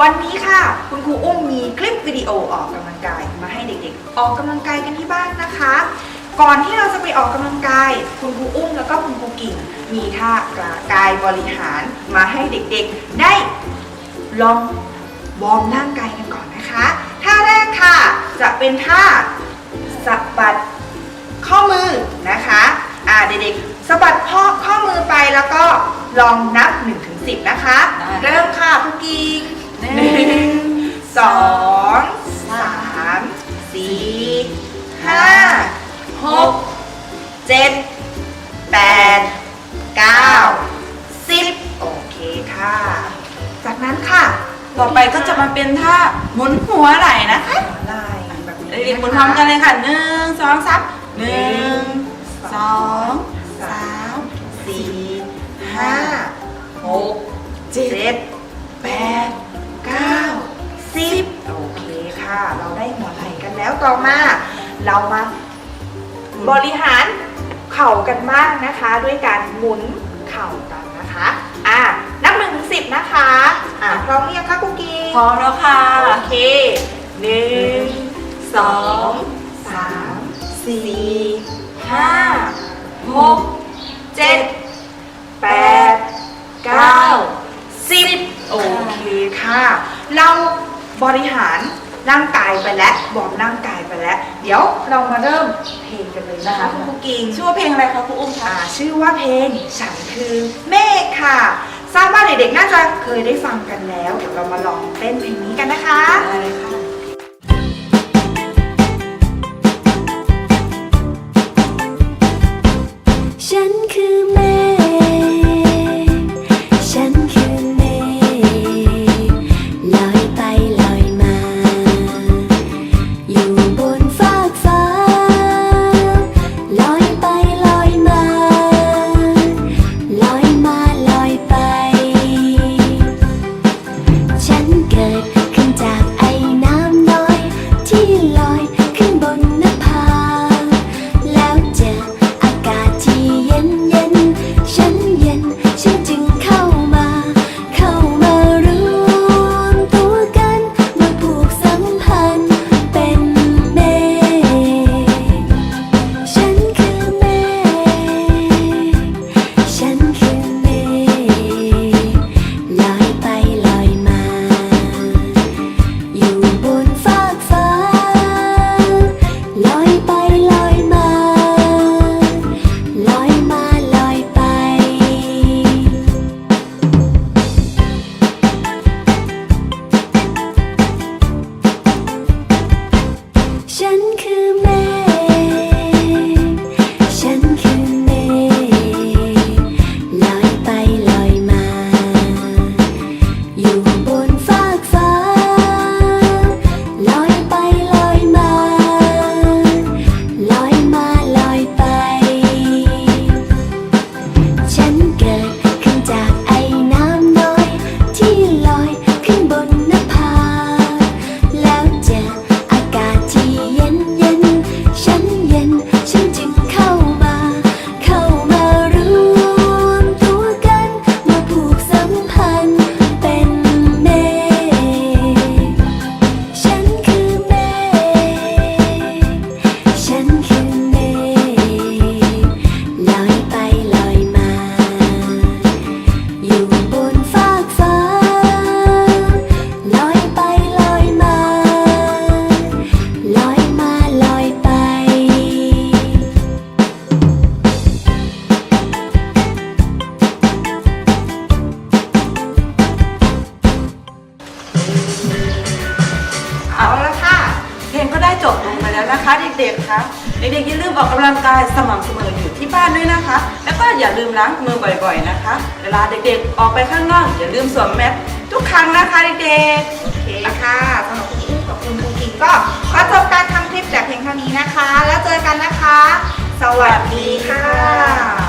วันนี้ค่ะ คุณครูอุ้มมีคลิปวิดีโอออกกำลังกายมาให้เด็กๆ ออกกำลังกายกันที่บ้านนะคะ ก่อนที่เราจะไปออกกำลังกาย คุณครูอุ้มแล้วก็คุณครูกิ่งมีท่ากายบริหารมาให้เด็กๆ ได้ลองวอร์มร่างกายกันก่อนนะคะท่าแรกค่ะ จะเป็นท่าสะบัดข้อมือนะคะอ่าเด็กๆสะบัดข้อข้อมือไปแล้วก็ลองนับ1ถึง10นะคะ จ็ดแปดเก้าสิบโอเคค่ะ จากนั้นค่ะ ต่อไปก็จะมาเป็นท่าหมุนหัวไหล่นะคะหัวไหล่แบบนี้เด็กๆหมุนพร้อมกันเลยค่ะหนึ่งสองสามหนึ่งสองสามสี่ห้าหกเจ็ดเจ็ดแปดเก้าสิบโอเคค่ะ เราได้หัวไหล่กันแล้วต่อมา เรามาบริหาร เข่ากันบ้างนะคะ ด้วยการหมุนเข่ากันนะคะอะนับหนึ่งถึงสิบนะคะอะพร้อมหรือยังคะกุ๊กกี้พร้อมแล้วค่ะโอเคหนึ่งสองสามสี่ห้าหกเจ็ดแปดเก้าสิบโอเคค่ะ เราบริหารร่างกายไปแล้วบอร์มร่างกายไป แล้ว เดี๋ยวเรามาเริ่มเพลงกันเลยนะคะคุณกุ๊กกิงชื่อว่าเพลงอะไรคะครูอุ้มคะอ่าชื่อว่าเพลงฉันคือเมฆค่ะทราบว่าเด็กๆน่าจะเคยได้ฟังกันแล้ว เดี๋ยวเรามาลองเต้นเพลงนี้กันนะคะได้เลยค่ะฉันคือ จบลงไปแล้วนะคะเด็กๆคะเด็กๆอย่าลืมออกกำลังกายสม่ำเสมออยู่ที่บ้านด้วยนะคะ แล้วก็อย่าลืมล้างมือบ่อย ๆนะคะ เวลาเด็กๆออกไปข้างนอกอย่าลืมสวมแมสทุกครั้งนะคะเด็กๆโอเคค่ะสำหรับคุณอุ้มกับคุณครูกิงก็ขอจบการทำคลิปแต่เพียงเท่านี้นะคะ แล้วเจอกันนะคะ สวัสดีค่ะ